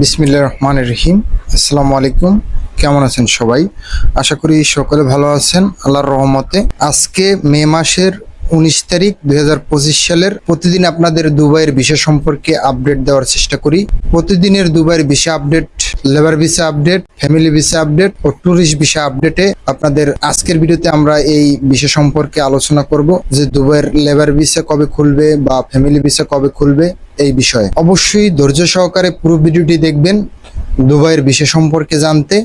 বিসমিল্লা রহমান রহিম। আসসালামু আলাইকুম। কেমন আছেন সবাই? আশা করি সকলে ভালো আছেন। আল্লাহর রহমতে আজকে মে মাসের উনিশ তারিখ দুই হাজার পঁচিশ সালের প্রতিদিন আপনাদের দুবাইয়ের বিষয় সম্পর্কে আপডেট দেওয়ার চেষ্টা করি। প্রতিদিনের দুবাইয়ের বিষয় update labour visa update, family visa update ও ট্যুরিস্ট ভিসা আপডেটে আপনাদের আজকের ভিডিওতে আমরা এই বিষয় সম্পর্কে আলোচনা করব যে দুবাইয়ের লেবার ভিসা কবে খুলবে বা ফ্যামিলি ভিসা কবে খুলবে এই বিষয়ে। অবশ্যই ধৈর্য সহকারে পুরো ভিডিওটি দেখবেন দুবাইয়ের বিষয় সম্পর্কে জানতে।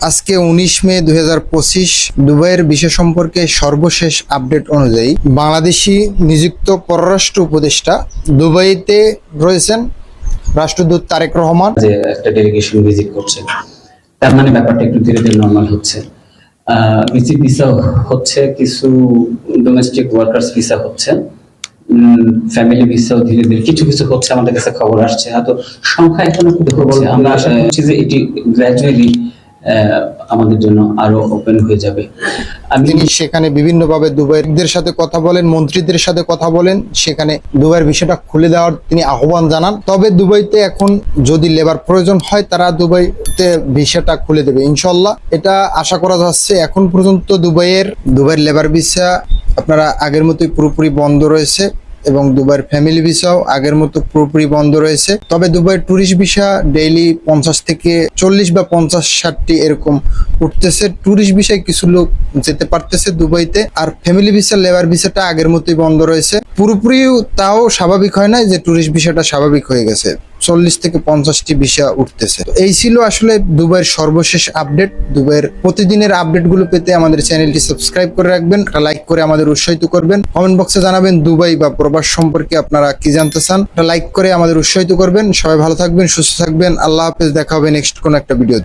আজকে উনিশ মে দুই হাজার পঁচিশ দুবাইয়ের বিষয় সম্পর্কে সর্বশেষ আপডেট অনুযায়ী বাংলাদেশি নিযুক্ত পররাষ্ট্র উপদেষ্টা দুবাইতে রয়েছেন রাষ্ট্রদূত তারেক রহমান। যে একটা ডেলিগেশন ভিজিট করছে। তার মানে ব্যাপারটা একটু ধীরে ধীরে নর্মাল হচ্ছে। ভিজিট ভিসা হচ্ছে কিছু ডোমেস্টিক ওয়ার্কার্স ভিসা হচ্ছে। ফ্যামিলি ভিসাও ধীরে ধীরে কিছু কিছু হচ্ছে আমাদের কাছে খবর আসছে। হয়তো সংখ্যা এখনও খুব আমরা আশা করছি যে এটি গ্র্যাজুয়ালি আমাদের জন্য আরও ওপেন হয়ে যাবে। তিনি সেখানে বিভিন্নভাবে দুবাইয়ের সাথে কথা বলেন, মন্ত্রীদের সাথে কথা বলেন, সেখানে দুবাইয়ের বিষয়টা খুলে দেওয়ার তিনি আহ্বান জানান। তবে দুবাইতে এখন যদি লেবার প্রয়োজন হয়, তারা দুবাইতে ভিসাটা খুলে দেবে ইনশাল্লাহ এটা আশা করা যাচ্ছে, এখন পর্যন্ত দুবাইয়ের দুবাইয়ের লেবার ভিসা আপনারা আগের মতোই পুরোপুরি বন্ধ রয়েছে। এবং দুবাইয়ের ফ্যামিলি ভিসাও আগের মতো পুরোপুরি বন্ধ রয়েছে। তবে দুবাইয়ের ট্যুরিস্ট ভিসা ডেইলি পঞ্চাশ থেকে চল্লিশ বা পঞ্চাশ ষাটটি এরকম উঠতেছে। ট্যুরিস্ট ভিসায় কিছু লোক যেতে পারতেছে দুবাইতে। আর ফ্যামিলি ভিসা লেবার ভিসাটা আগের মতোই বন্ধ রয়েছে। পুরোপুরি তাও স্বাভাবিক হয় না যে ট্যুরিস্ট ভিসাটা স্বাভাবিক হয়ে গেছে। চল্লিশ থেকে পঞ্চাশটি ভিসা উঠতেছে। এই ছিল আসলে দুবাইয়ের সর্বশেষ আপডেট। দুবাইয়ের প্রতিদিনের আপডেটগুলো পেতে আমাদের চ্যানেলটি সাবস্ক্রাইব করে রাখবেন লাইক করে আমাদের উৎসাহিত করবেন। কমেন্ট বক্সে জানাবেন দুবাই বা প্রবাস সম্পর্কে আপনারা কি জানতে চান। লাইক করে আমাদের উৎসাহিত করবেন। সবাই ভালো থাকবেন, সুস্থ থাকবেন। আল্লাহ হাফেজ, দেখা হবে নেক্সট কোনো একটা ভিডিও